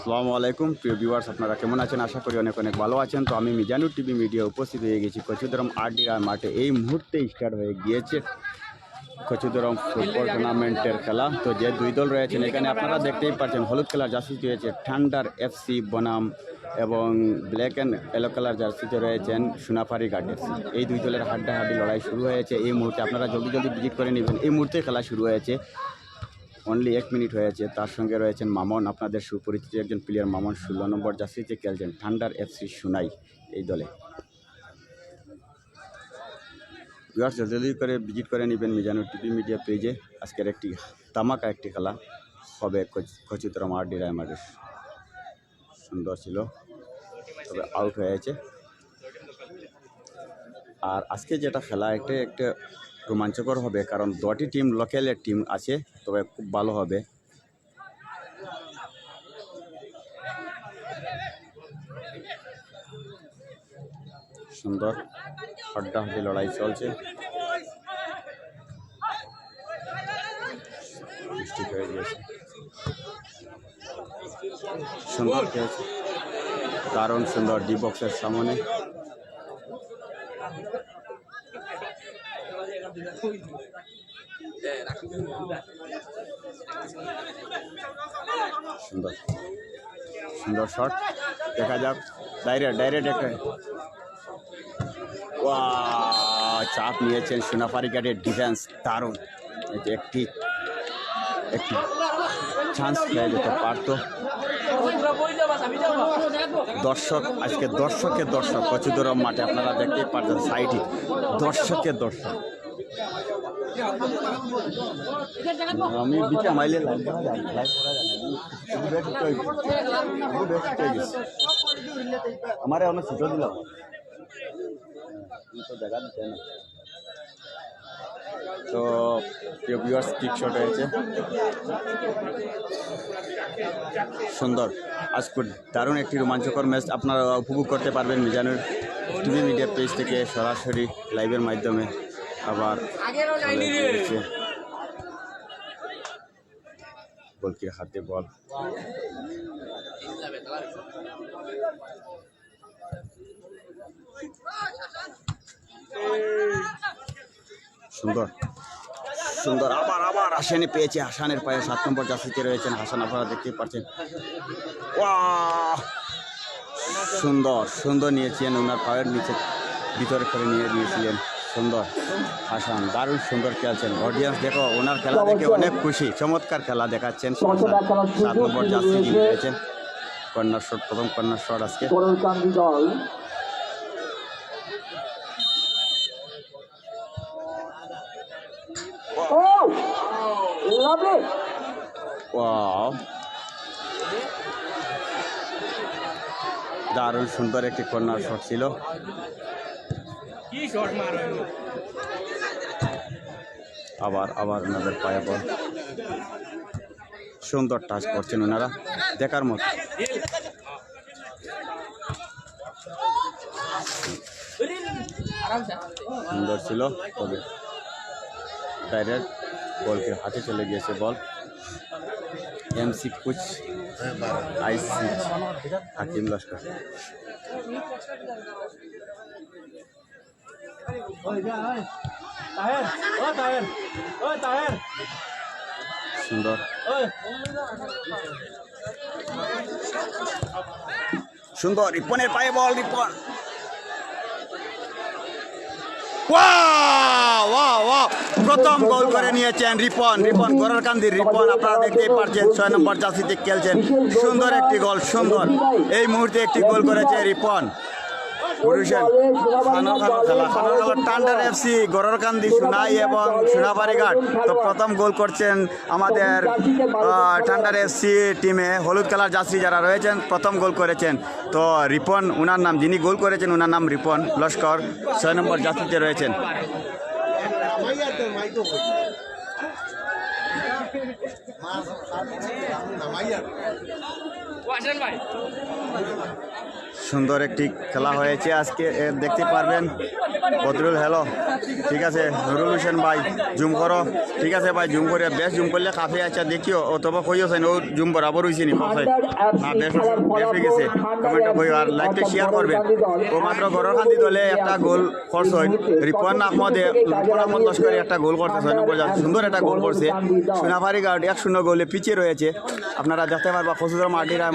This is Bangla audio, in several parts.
আসসালামু আলাইকুম। প্রিয় ভিউয়ার্স আপনারা কেমন আছেন? আশা করি অনেক অনেক ভালো আছেন। তো আমি মিজানুর টিভি মিডিয়া উপস্থিত হয়ে গেছি কচুদরম আরডিআর মাঠে। এই মুহূর্তে স্টার্ট হয়ে গিয়েছে কচুদরম ফুটবল টুর্নামেন্টের খেলা। তো যে দুই দল রয়েছেন এখানে আপনারা দেখতেই পাচ্ছেন, হলুদ কালার জার্সিতে রয়েছে, ঠান্ডার এফসি বনাম এবং ব্ল্যাক অ্যান্ড ইয়েলো কালার জার্সিতে রয়েছেন সোনাফারি গার্ডেন্স এই দুই দলের হাড্ডাহাড্ডি লড়াই শুরু হয়েছে। এই মুহূর্তে আপনারা জলদি জলদি ভিজিট করে নেবেন। এই মুহূর্তে খেলা শুরু হয়েছে। অনলি এক মিনিট হয়েছে তার সঙ্গে রয়েছেন মামন, আপনাদের সুপরিচিত একজন প্লেয়ার মামন, ষোলো নম্বর জার্সিতে খেলছেন ঠান্ডার এফসি সুনাই এই দলে। ভিউয়ার্স জলদি করে ভিজিট করে নেবেন মিজানুর টিভি মিডিয়া পেজে আজকের একটি তামাকা একটি খেলা হবে খচিতরম আর ডি রায়মারের সুন্দর ছিল, তবে আউট হয়েছে আর আজকে যেটা খেলা একটা একটা রোমাঞ্চকর হবে, কারণ দুটি টিম লোকালের টিম আছে, তবে খুব ভালো হবে। সুন্দর হাড্ডাহাড্ডি লড়াই চলছে। সুন্দর খেয়েছে দারুণ সুন্দর ডি বক্সের সামনে। সুন্দর। সুন্দর শট দেখা যাক। ডাইরেক্ট ডাইরেক্ট একটা। চাপ নিয়েছেন সোনাফারি গার্ডের ডিফেন্স দারুণ। একটি একটি চান্স পেয়ে যেতে পারতো। দর্শক, আজকে দর্শকের দর্শক কচুদরম মাঠে আপনারা দেখতেই পারছেন সাইডে। দর্শকের দর্শক। আমি বিটা মাইলে লাইভ করা যায় লাইভ করা আমার অনেক ছোট দিল তো জায়গা দিতে না তো প্রিয় ভিউয়ার্স কিক শট হয়েছে। সুন্দর। আজকে দারুণ একটি রোমাঞ্চকর ম্যাচ আপনারা উপভোগ করতে পারবেন মিজানুর টিভি মিডিয়া পেজ থেকে সরাসরি লাইভের মাধ্যমে। আবার গোলকির হাতে বল। সুন্দর। সুন্দর। আবার আবার হাসানে পেয়েছে হাসানের পায়ে। সাত নম্বর জার্সিতে রয়েছেন হাসান আপনারা দেখতেই পাচ্ছেন! সুন্দর সুন্দর নিয়েছিলেন ওনার পায়ের নিচে ভিতরে করে নিয়ে দিয়েছিলেন সুন্দর আসান দারুণ সুন্দর খেলছেন। অডিয়েন্স দেখো ওনার খেলা দেখে অনেক খুশি। চমৎকার খেলা দেখাচ্ছেন। সাত নম্বর জার্সি যিনি পেয়েছেন কর্নার শট প্রথম কর্নার শট আজকে। দারুণ সুন্দর একটি কর্নার শট ছিল। আবার আবার ওনাদের পায়ে বল। সুন্দর টাচ করছেন ওনারা। দেখার মতো। সুন্দর ছিল, তবে ডাইরেক্ট বলকে হাতে চলে গিয়েছে বল। এমসি কুচ আইসি হাকিম লস্কর তাহের ও তাহের ও তাহের সুন্দর। সুন্দর রিপনের পায়ে বল রিপন। প্রথম গোল করে নিয়েছেন রিপন রিপন গোরারকান্দির রিপন আপনারা দেখতেই পারছেন ছয় নম্বর জার্সিতে খেলছেন। সুন্দর একটি গোল সুন্দর। এই মুহূর্তে একটি গোল করেছে রিপন। খানো খানো খেলা। টান্ডার এফসি গররকান্দি সোনাই এবং সোনাবাড়িঘাট তো প্রথম গোল করছেন আমাদের টান্ডার এফসি টিমে। হলুদ কালার যাত্রী যারা রয়েছেন প্রথম গোল করেছেন। তো রিপন উনার নাম যিনি গোল করেছেন উনার নাম রিপন লস্কর। ছয় নম্বর যাত্রীতে রয়েছেন। ভাই সুন্দর একটি খেলা হয়েছে আজকে দেখতে পারবেন। বদরুল হ্যালো ঠিক আছে, নুরুল হোসেন ভাই, জুম করো। ঠিক আছে ভাই, জুম করে, বেশ জুম করলে কাফে আচ্ছা দেখিও। অথবা কইও সেন, ও জুম বরাবর হয়েছে নি কোথায় হ্যাঁ। বেশ বেশ হয়ে গেছে কমেন্টে কইও আর লাইকটা শেয়ার করবেন ও মাত্র ঘরের খান্দি দলে একটা গোল করছে রিপন আহমদে, রিপন আহমদ লস্করি একটা গোল করছে। সুন্দর একটা গোল করছে। সোনাফারি গার্ড এক শূন্য গোলে পিছিয়ে রয়েছে। আপনারা দেখতে পারবা খসুদর মাটি রায়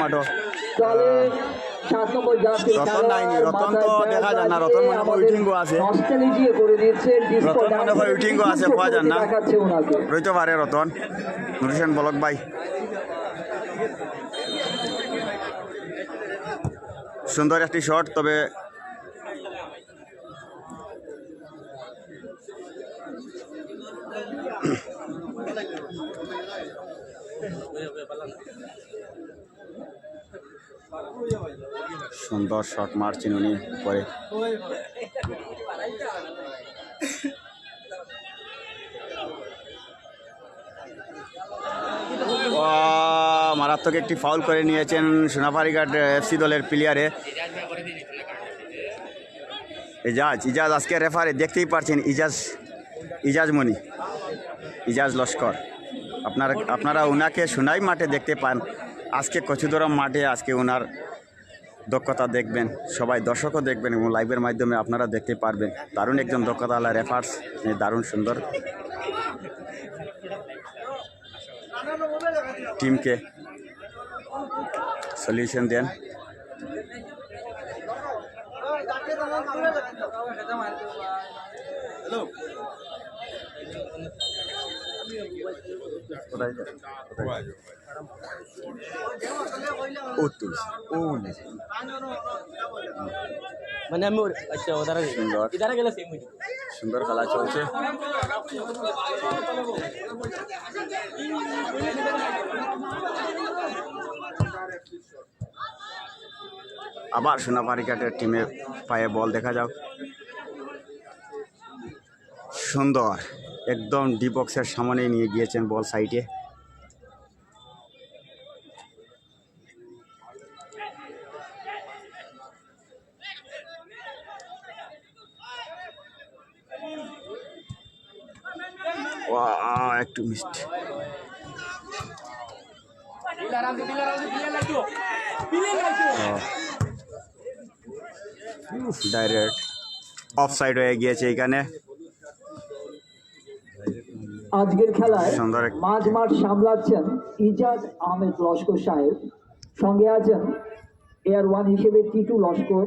রতন রতন তো দেখা যায় না, রতন মনে হয় আছে। রতন মনে হয় আছে, পাওয়া না। রইতে পারে রতন নুরিশান বলক ভাই সুন্দর একটি শট তবে সুন্দর শট মারছেন উনি পরে মারাত্মক একটি ফাউল করে নিয়েছেন সোনাফারিঘাট এফসি দলের প্লেয়ারে ইজাজ ইজাজ আজকে রেফারে দেখতেই পারছেন, ইজাজ ইজাজ মনি, ইজাজ লস্কর। আপনারা আপনারা ওনাকে সোনাই মাঠে দেখতে পান। আজকে কচুদরম মাঠে, আজকে ওনার দক্ষতা দেখবেন সবাই দর্শকও দেখবেন এবং লাইভের মাধ্যমে আপনারা দেখতে পারবেন। দারুণ একজন দক্ষতাওয়ালা রেফার্স দারুণ সুন্দর। টিমকে সলিউশন দেন? ও তুলছে ও। মানে আমি আচ্ছা ওদারা সুন্দর। ইদারা গেলে সেম হয়ে সুন্দর খেলা চলছে। আবার সোনাপারিকাটের টিমে পায়ে বল দেখা যাও সুন্দর। একদম ডি বক্সের সামনে নিয়ে গিয়েছেন বল সাইডে। একটু মিষ্টি। ডাইরেক্ট অফ সাইড হয়ে গিয়েছে এখানে। আজকের খেলায় মাঝ মাঠ সামলাচ্ছেন ইজাজ আহমেদ লস্কর সাহেব। সঙ্গে আছেন এয়ার ওয়ান হিসেবে টিটু লস্কর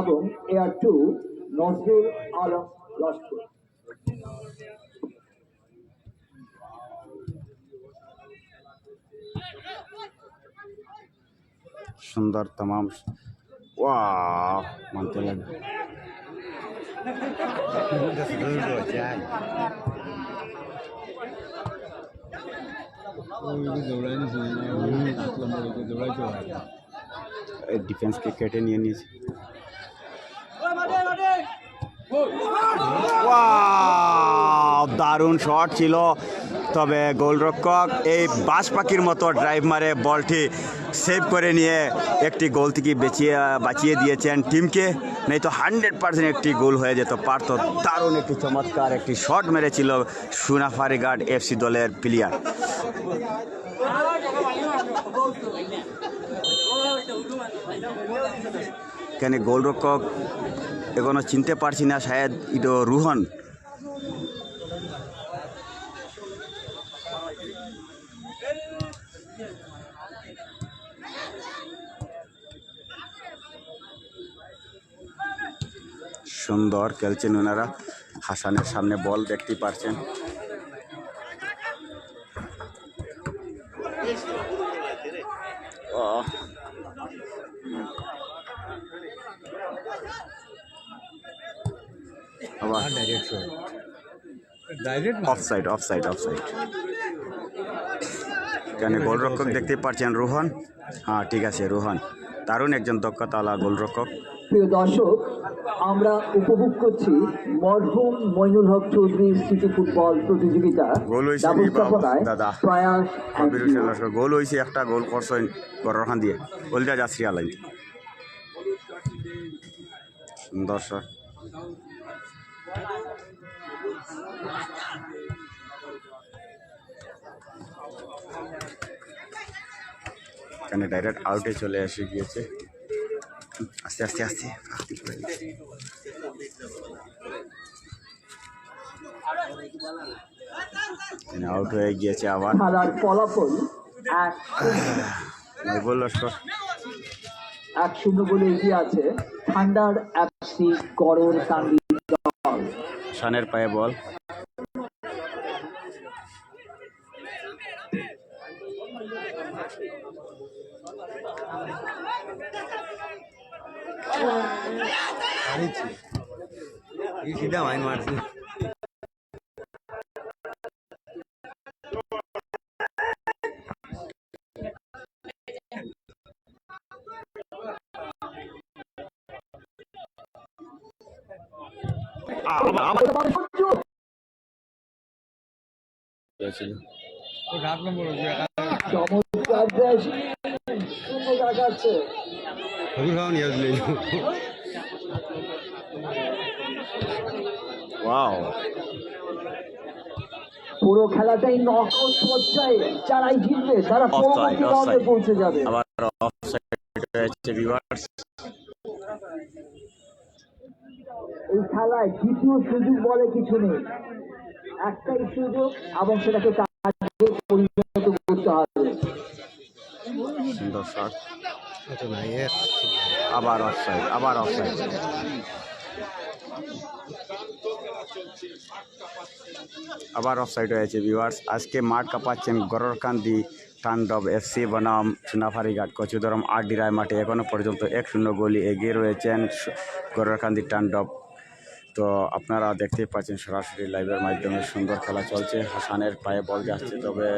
এবং এয়ার টু নজরুল আলম লস্কর। সুন্দর तमाम वाह मानते लगे ডিফেন্সকে কেটে নিয়ে নিয়েছে ওয়াও দারুণ শট ছিল তবে গোলরক্ষক এই বাস পাখির মতো ড্রাইভ মারে বলটি সেভ করে নিয়ে একটি গোল থেকে বেঁচিয়ে, বাঁচিয়ে দিয়েছেন টিমকে নেই তো হান্ড্রেড পার্সেন্ট একটি গোল হয়ে যেত পারত দারুণ একটি চমৎকার একটি শট মেরেছিল সুনাফারি গার্ড এফসি দলের প্লেয়ার কেন গোলরক্ষক এখনও চিনতে পারছি না শায়দ এটা রুহন। সুন্দর খেলছেন ওনারা। হাসানের সামনে বল দেখতে পারছেন। ও। আবার off side off side off side এখানে গোলরক্ষক দেখতে পাচ্ছেন রোহন। হ্যাঁ ঠিক আছে রোহন। দারুণ একজন দক্ষতাওয়ালা গোলরক্ষক। প্রিয় দর্শক আমরা উপভোগ করছি মরহুম মইনুল হক চৌধুরী সিটি ফুটবল প্রতিযোগিতা। গোল হয়েছে ব্যবস্থাপনায় দাদা। প্রয়াস গোল হয়েছে একটা গোল করছেন গরর দিয়ে। গোলটা যাচ্ছি আলাই সুন্দর শট এখানে ডাইরেক্ট আউটে চলে এসে গিয়েছে। আস্তে আস্তে আস্তে। আস্তে নেই। আউট হয়ে গিয়েছে আবার। খেলার ফলাফল এক লস্কর। এক শূন্য বলে এগিয়ে আছে ঠান্ডার এফসি গড়ের কান্দি দল। শানের পায়ে বল। ಈ ಸೀದಾ ವಾಯಿನ್ ಮಾಡ್ತೀನಿ চমৎকার হবিগঞ্জ পুরো খেলাটাই নকআউট পর্যায়ে যারাই জিতবে তারা পরবর্তী রাউন্ডে পৌঁছে যাবে। আবার অফসাইড হয়েছে ভিউয়ার্স এই খেলায় দ্বিতীয় সুযোগ বলে কিছু নেই। একটাই সুযোগ এবং সেটাকে কাজে পরিণত করতে হবে। সুন্দর শট আবার অফসাইড আবার অফসাইড আবার অফ অফসাইড হয়েছে ভিউয়ার্স আজকে মাঠ কাঁপাচ্ছেন গররকান্দি তাণ্ডব এফসি বনাম সোনাফারিঘাট কচুদরম আর ডিরায় মাঠে এখনও পর্যন্ত এক শূন্য গোলি এগিয়ে রয়েছেন গররকান্দি তাণ্ডব। তো আপনারা দেখতেই পাচ্ছেন সরাসরি লাইভের মাধ্যমে সুন্দর খেলা চলছে। হাসানের পায়ে বল যাচ্ছে তবে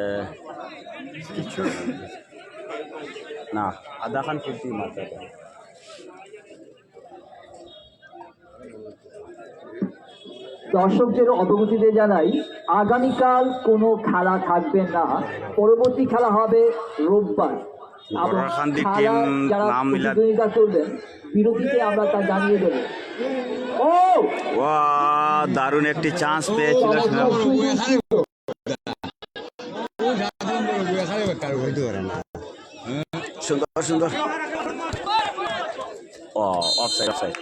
কিছু না। আধা খান ফুলতি মাত্র দর্শকদের অবগতিতে জানাই আগামীকাল কোনো খেলা থাকবে না পরবর্তী খেলা হবে রোববার খেলা যারা নাম করবেন বিরতিতে আমরা তা জানিয়ে দেব ও দারুণ একটি চান্স পেয়েছিল সুন্দর সুন্দর ও অফসাইড অফসাইড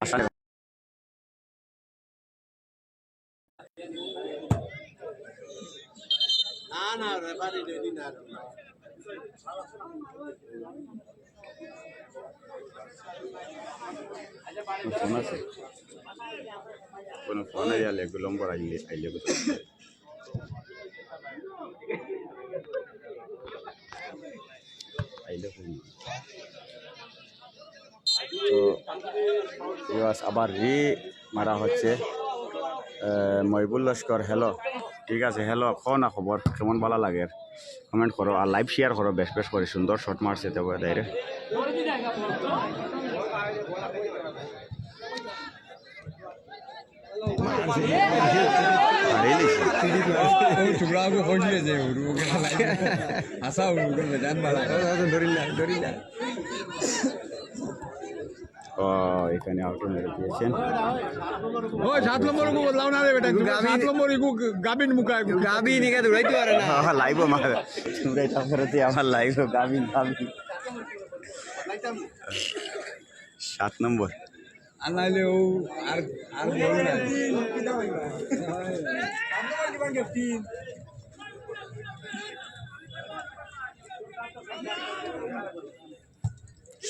হাসানের ফোন আছে কোনো ফোন আইলে গুলম্বর আইলে আইলে আইলে ফোন তো আবার রি মারা হচ্ছে মহিবুল লস্কর হ্যালো ঠিক আছে হ্যালো কো না খবর কেমন ভালো লাগে? কমেন্ট করো আর লাইভ শেয়ার করো বেশ বেশ করে সুন্দর শট মারছে তবে দাইরে হারিয়ে দিছে টুকরা এখানে আউটে মেরে দিয়েছেন ও সাত নম্বর কু বদলাও না রে বেটা। সাত নম্বর কু গাবিন মুকা গাবি নিকে দৌড়াইতে পারে না। হ্যাঁ লাইভ আমার তোমরা এটা ফেরতে আর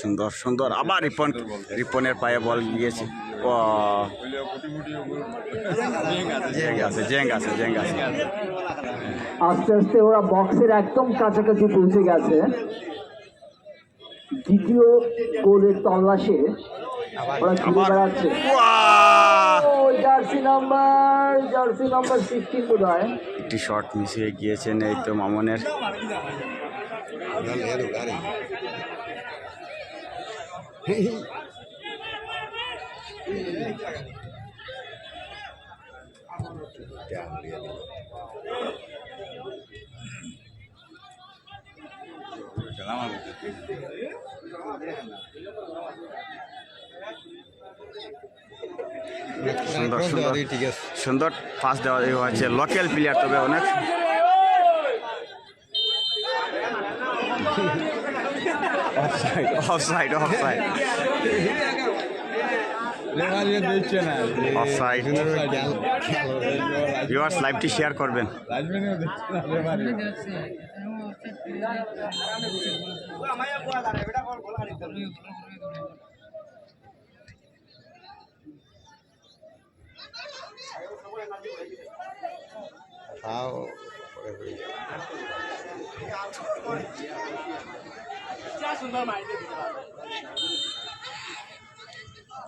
সুন্দর সুন্দর। আবার রিপন রিপনের পায়ে বল গিয়েছে। ও। জেং আছে জেং আছে জেং আছে। আস্তে আস্তে ওরা বক্সের একদম কাছাকাছি পৌঁছে গেছে। দ্বিতীয় গোলের তল্লাশে ওরা ঘুরে বেড়াচ্ছে। ও jersey number jersey number sixteen বোধ হয় একটি শট হয়ে গিয়েছেন এই তো মামনের। সুন্দর সুন্দর সুন্দর ফার্স্ট দেওয়া হয়েছে লোকাল প্লেয়ার তবে অনেক। অফসাইড অফসাইড অফসাইড ভিউয়ার্স লাইভটি শেয়ার করবেন। রাজবেনিও যাবে।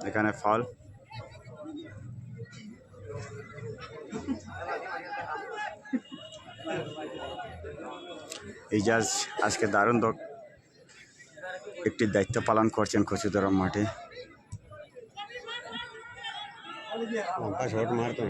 এখানে ফল। ইজাজ আজকে দারুণ দক একটি দায়িত্ব পালন করছেন কচুদরম মাঠে। লম্বা শট মারতো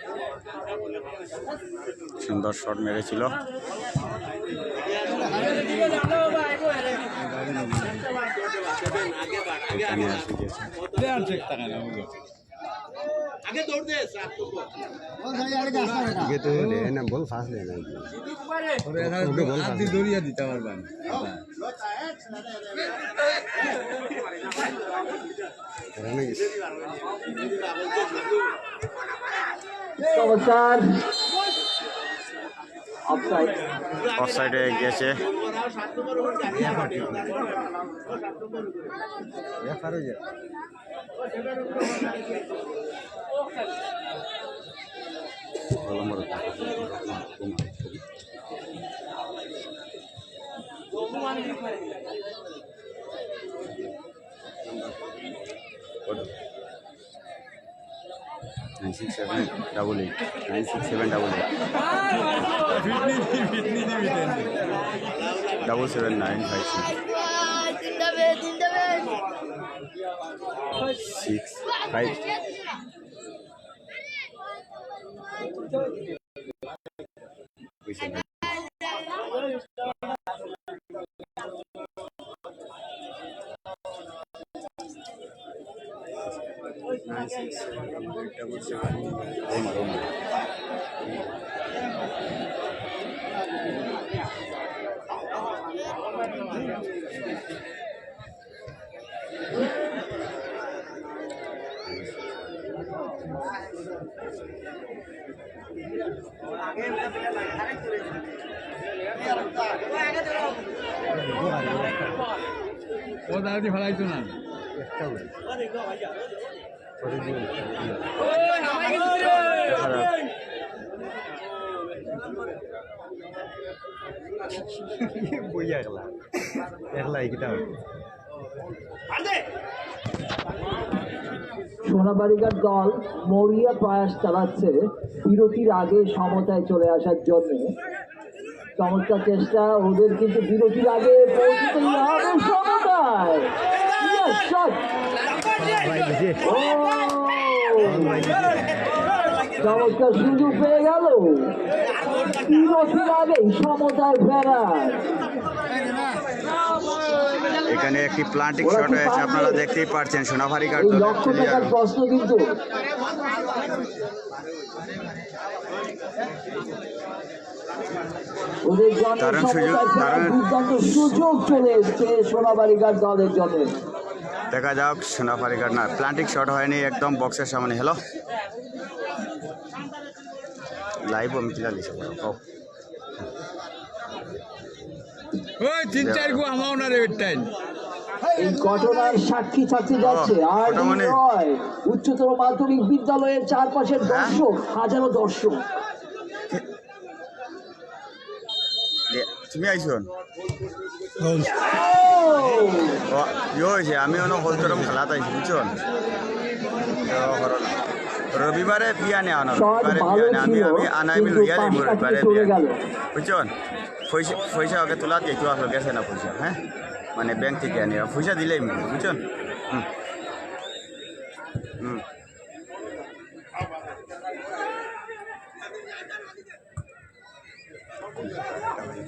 সুন্দর শট মেরেছিল। তো না বল লে না। ওরে বল হাত দিয়ে দড়িয়ে দিতে গেছে চমৎকার অফসাইড অফসাইডে গিয়েছে। রেফার হয়ে যায় nine six seven double eight nine six seven double eight double seven nine five six six five ও দাঁড়াতে ফেলাইতো না? একলা। একলা এইটা সোনাবাড়িঘাট দল মরিয়া প্রয়াস চালাচ্ছে বিরতির আগে সমতায় চলে আসার জন্য। চমৎকার চেষ্টা ওদের কিন্তু বিরতির আগে পৌঁছতেই হবে সমতায়! চমৎকার সুযোগ পেয়ে গেল। ফেরা। এখানে একটি প্লান্টিং শট হয়েছে আপনারা দেখতেই পাচ্ছেন সোনাভারি কার্ড এই লক্ষ টাকার প্রশ্ন কিন্তু। দারুণ সুযোগ, দারুণ- সুযোগ চলে এসছে সোনাবাড়িঘাট দলের জন্য। দেখা যাক সোনাভারি কার্ড না প্লান্টিং শট হয়নি একদম বক্সের সামনে হ্যালো লাইভ আমি কিলা লিখে পড়ো ওই তিন চার গো আমাও না রে বেটাইন। এই ঘটনার সাক্ষী থাকতে যাচ্ছে। আর মানে- নয় উচ্চতর মাধ্যমিক বিদ্যালয়ের চারপাশের হ্যাঁ? দর্শক হাজারো দর্শক। তুমি আইছো? ও! ও ইয়ে হয়েছে আমি অন্য হলতরম খেলাত আইছি বুঝছ? রবিবারে বিয়া নেওয়া আনো রবিবারে ভালো বিয়া নেওয়া আমি আমি আনাই কিন্তু লইয়া যাইব রবিবারে থেকে বিয়া গেল। বুঝছেন? পয়সা পয়সা ওকে তোলা দিয়ে একটু আসলে গেছে না পয়সা হ্যাঁ? মানে ব্যাংক থেকে আনি। পয়সা দিলেই মিলে বুঝছেন? হুম। হুম।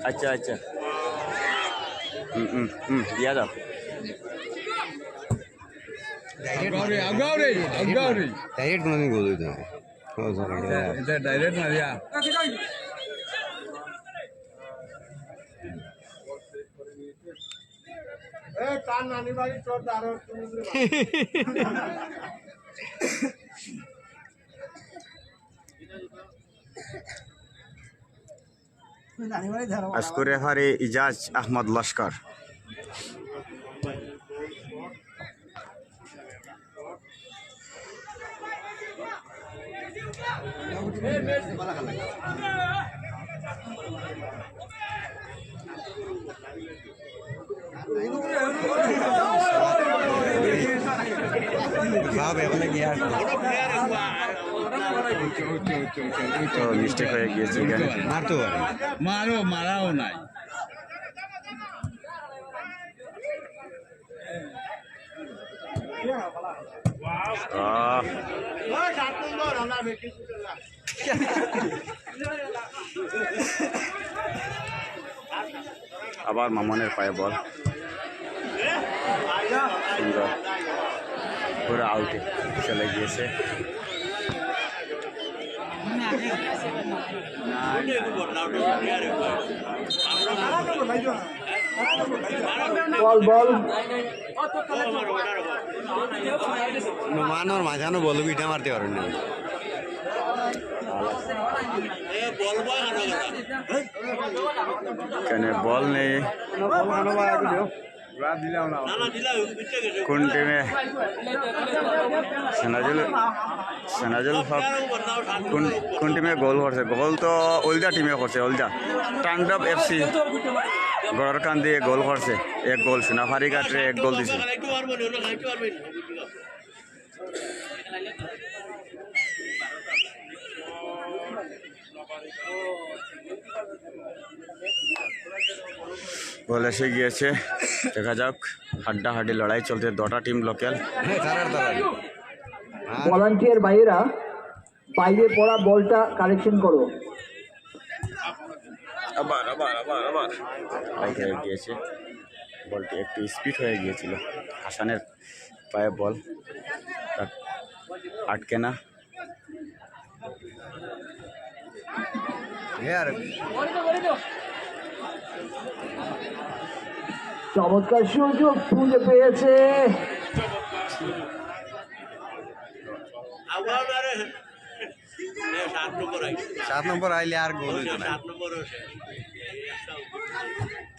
আচ্ছা আচ্ছা। হুম হুম হুম দিয়া দাও। আগাও রে আগাও রে আগাও রে ডাইরেক্ট কোনোদিন গোল হইতো না ও স্যার এটা ডাইরেক্ট না দিয়া আজকে ইজাজ আহমদ লস্কর। গিয়ে মিস্টেক হয়ে গিয়েছে মারতো পারে মারো মারাও নাই আহ, আবার মামনের পায়ে বল। সুন্দর। পুরো আউটে। চলে গিয়েছে। বল বল। মানোর মাঝানো বলব ইটা মারতে পারেন না। এখানে বল নেই। কোন টিমে? সেনাজুল সেনাজুল হক কোন কোন টিমে গোল করছে? গোল তো ওলদা টিমে করছে ওলদা টান্ডব এফসি গড়কান দিয়ে গোল করছে। এক গোল, সোনাফারি ঘাটে এক গোল দিছে। গোল এসে গিয়েছে। দেখা যাক হাড্ডাহাড্ডি লড়াই চলছে। দুটা টিম লোকাল ভলান্টিয়ার ভাইয়েরা বাইরে পড়া বলটা কালেকশন করো। আবার আবার আবার আবার। আউট হয়ে গিয়েছে। বলটি একটু স্পিড হয়ে গিয়েছিল। হাসানের পায়ে বল। আটকে না। হ্যাঁ আর চমৎকার সুযোগ খুঁজে পেয়েছে। সাত নম্বর আইলে আর গোল হইতো না।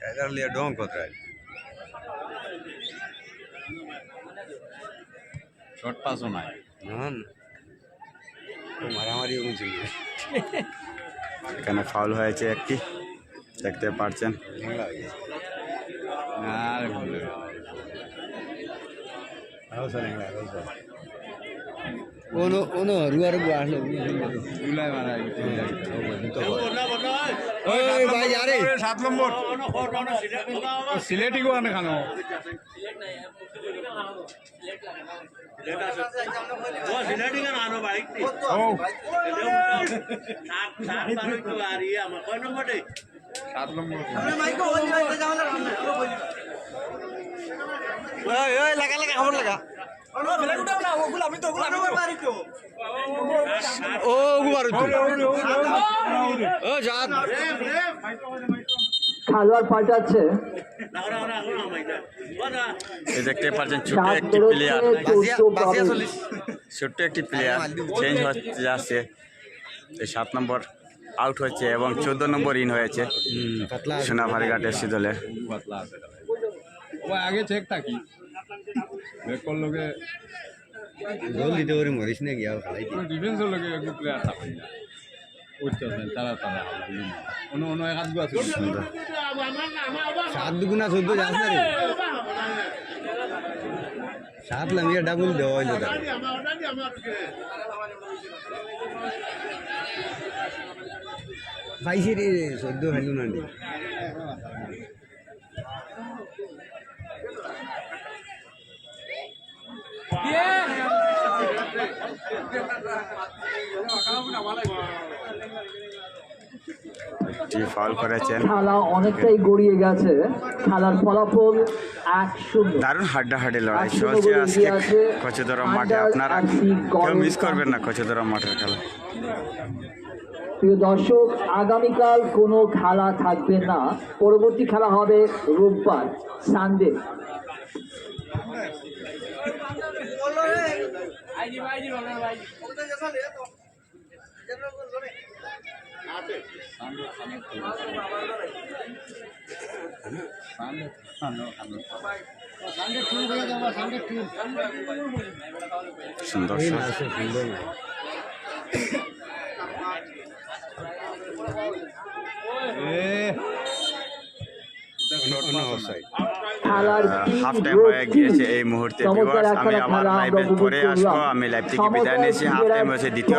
টাইগার লিয়া ডং কোথায়? শর্ট পাসও নাই। মারামারি উঁচু এখানে ফাউল হয়েছে একটি? দেখতে পারছেন হয়ে সাত নম্বর সিলেটি গোয়া খানো সাত নম্বর ওই ওই লাগা লাগা খবর লাগা। ও গুবার ও জাত খেলোয়াড় পাল্টাচ্ছে। এই দেখতে পাচ্ছেন ছোট সাত একটি প্লেয়ার ছোট্ট একটি প্লেয়ার চেঞ্জ হচ্ছে যাচ্ছে এই সাত নম্বর। আউট হয়েছে এবং চোদ্দ নম্বর ইন হয়েছে পাতলা সোনাফারি ঘাট এফসি দলে পাতলা ও আগে চেক থাকি গোল দিতে পারি মরিস না গিয়া খেলাই ডিফেন্সের লোকে একটু প্লেয়ার থাকে। না তারা তারা অন্য অন্য এক হাত আছে সাত দুগুণা চোদ্দ যাস না রে। সাত লামিয়া ডাবল দেওয়া হইল তার। করেছেন খেলা অনেকটাই গড়িয়ে গেছে। খেলার ফলাফল এক শূন্য। দারুণ হাড্ডাহাড্ডি লড়াই। একশো চলছে আজকে এগিয়ে মাঠে। আপনারা কেউ মিস করবেন না কচুদরম মাঠের খেলা। প্রিয় দর্শক আগামীকাল কোনো খেলা থাকবে না। পরবর্তী খেলা হবে রোববার সানডে। সুন্দর সুন্দর না অন্য অবস্থায় খেলার হাফ টাইম হয়ে গিয়েছে এই মুহূর্তে আমি আমরা লাইভে পরে আসব, আমি লাইভ থেকে বিদায় নিয়েছি হাফ টাইম হয়েছে, দ্বিতীয়